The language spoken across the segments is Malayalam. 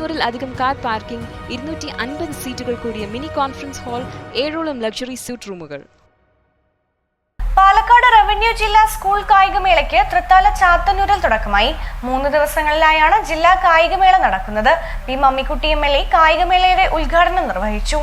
മുന്നൂറിൽ അധികം കാർ പാർക്കിംഗ് ഇരുന്നൂറ്റി അൻപത് സീറ്റുകൾ കൂടിയ മിനി കോൺഫറൻസ് ഹാൾ ഏഴോളം ലക്ഷറി സ്യൂട്ട് റൂമുകൾ. പാലക്കാട് റവന്യൂ ജില്ലാ സ്കൂൾ കായികമേളയ്ക്ക് തൃത്താല ചാത്തന്നൂരിൽ തുടക്കമായി. മൂന്ന് ദിവസങ്ങളിലായാണ് ജില്ലാ കായികമേള നടക്കുന്നത്. P Mammikutty M L A കായികമേളയുടെ ഉദ്ഘാടനം നിർവഹിച്ചു.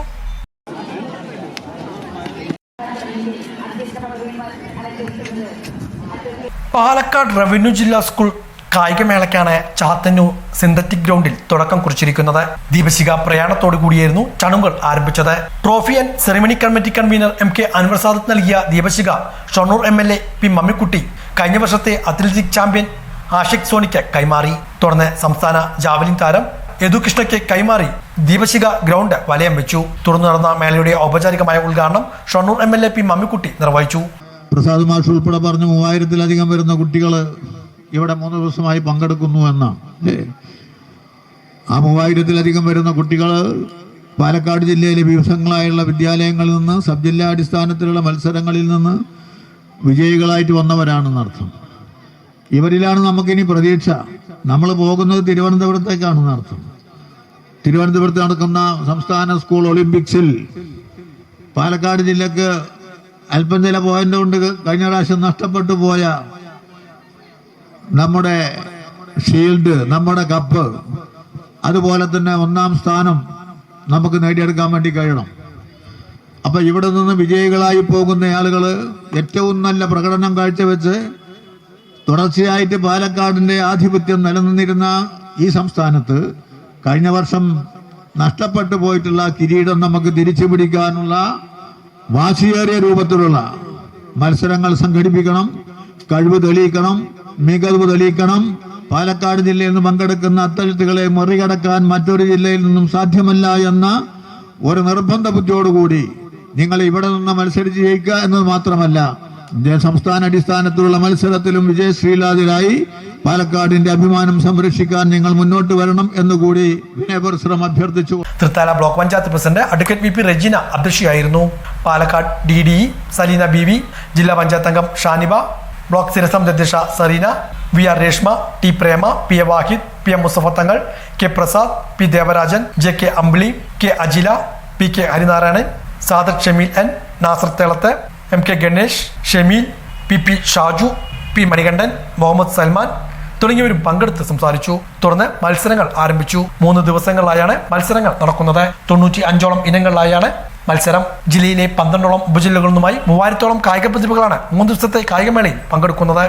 പാലക്കാട് റവന്യൂ ജില്ലാ സ്കൂൾ കായികമേളയ്ക്കാണ് ചാത്തന്നൂർ സിന്തറ്റിക് ഗ്രൗണ്ടിൽ തുടക്കം കുറിച്ചിരിക്കുന്നത്. ദീപശിക പ്രയാണത്തോടു കൂടിയായിരുന്നു ചടങ്ങുകൾ ആരംഭിച്ചത്. Trophy and ceremony committee convener M K Anwar Sadath നൽകിയ ദീപശിക Shoranur M L A P Mammikutty കഴിഞ്ഞ വർഷത്തെ അത്ലറ്റിക് ചാമ്പ്യൻ ആഷിഖ് സോണിക്ക് കൈമാറി. തുടർന്ന് സംസ്ഥാന ജാവലിൻ താരം യദുകൃഷ്ണയ്ക്ക് കൈമാറി ദീപശിക ഗ്രൗണ്ട് വലയം വെച്ചു. തുടർന്ന് നടന്ന മേളയുടെ ഔപചാരികമായ ഉദ്ഘാടനം Shoranur M L A P Mammikutty നിർവഹിച്ചു. പ്രസാദ് മാഷ് ഉൾപ്പെടെ പറഞ്ഞു മൂവായിരത്തിലധികം വരുന്ന കുട്ടികൾ ഇവിടെ മൂന്ന് ദിവസമായി പങ്കെടുക്കുന്നു എന്ന്. ആ മൂവായിരത്തിലധികം വരുന്ന കുട്ടികൾ പാലക്കാട് ജില്ലയിലെ വിവിധങ്ങളായുള്ള വിദ്യാലയങ്ങളിൽ നിന്ന് സബ് ജില്ലാ അടിസ്ഥാനത്തിലുള്ള മത്സരങ്ങളിൽ നിന്ന് വിജയികളായിട്ട് വന്നവരാണെന്നർത്ഥം ഇവരിലാണ് നമുക്കിനി പ്രതീക്ഷ. നമ്മൾ പോകുന്നത് തിരുവനന്തപുരത്തേക്കാണെന്ന് അർത്ഥം. തിരുവനന്തപുരത്ത് നടക്കുന്ന സംസ്ഥാന സ്കൂൾ ഒളിമ്പിക്സിൽ പാലക്കാട് ജില്ലക്ക് അല്പം ചില പോയിന്റ് കൊണ്ട് കഴിഞ്ഞ പ്രാവശ്യം നഷ്ടപ്പെട്ടു പോയ നമ്മുടെ ഷീൽഡ് നമ്മുടെ കപ്പ് അതുപോലെ തന്നെ ഒന്നാം സ്ഥാനം നമുക്ക് നേടിയെടുക്കാൻ വേണ്ടി കഴിയണം. അപ്പൊ ഇവിടെ നിന്ന് വിജയികളായി പോകുന്ന ആളുകൾ ഏറ്റവും നല്ല പ്രകടനം കാഴ്ചവെച്ച് തുടർച്ചയായിട്ട് പാലക്കാടിന്റെ ആധിപത്യം നിലനിന്നിരുന്ന ഈ സംസ്ഥാനത്ത് കഴിഞ്ഞ വർഷം നഷ്ടപ്പെട്ടു പോയിട്ടുള്ള കിരീടം നമുക്ക് തിരിച്ചു പിടിക്കാനുള്ള വാശിയേറിയ രൂപത്തിലുള്ള മത്സരങ്ങൾ സംഘടിപ്പിക്കണം കഴിവ് തെളിയിക്കണം മികവ് തെളിയിക്കണം. പാലക്കാട് ജില്ലയിൽ നിന്ന് പങ്കെടുക്കുന്ന അത്ലറ്റുകളെ മറികടക്കാൻ മറ്റൊരു ജില്ലയിൽ നിന്നും സാധ്യമല്ല എന്ന ഒരു നിർബന്ധ ബുദ്ധിയോടുകൂടി നിങ്ങൾ ഇവിടെ നിന്ന് മത്സരിച്ച് ജയിക്കുക എന്നത് മാത്രമല്ല സംസ്ഥാന അടിസ്ഥാനത്തിലുള്ള മത്സരത്തിലും വിജയശ്രീലാതിരായി പാലക്കാടിന്റെ അഭിമാനം സംരക്ഷിക്കാൻ നിങ്ങൾ മുന്നോട്ട് വരണം എന്നുകൂടി വിനയപരിശ്രമം അഭ്യർത്ഥിച്ചു. Thrithala block panchayat president advocate V P Regina അധ്യക്ഷയായിരുന്നു. Palakkad D D Saleena B V ജില്ലാ പഞ്ചായത്ത് അംഗം ഷാനിബ ബ്ലോക്ക് സ്ഥിരസമിതി അധ്യക്ഷ Sareena V R Reshma T Prema P A Wahid P M Musafa Thangal K Prasad P Devarajan J K Ambili K Ajila P K Harinarayanan Sadar Shameel N Nasar Thelath M K Ganesh Shameel P P Shaju P Manikandan Muhammad Salman തുടങ്ങിയവരും പങ്കെടുത്ത് സംസാരിച്ചു. തുടർന്ന് മത്സരങ്ങൾ ആരംഭിച്ചു. മൂന്ന് ദിവസങ്ങളിലായാണ് മത്സരങ്ങൾ നടക്കുന്നത്. തൊണ്ണൂറ്റി അഞ്ചോളം ഇനങ്ങളിലായാണ് മത്സരം ജില്ലയിലെ പന്ത്രണ്ടോളം ഉപജില്ലകളിൽ മൂവായിരത്തോളം കായിക പ്രതിഭകളാണ് മൂന്ന് ദിവസത്തെ കായികമേളയിൽ പങ്കെടുക്കുന്നത്.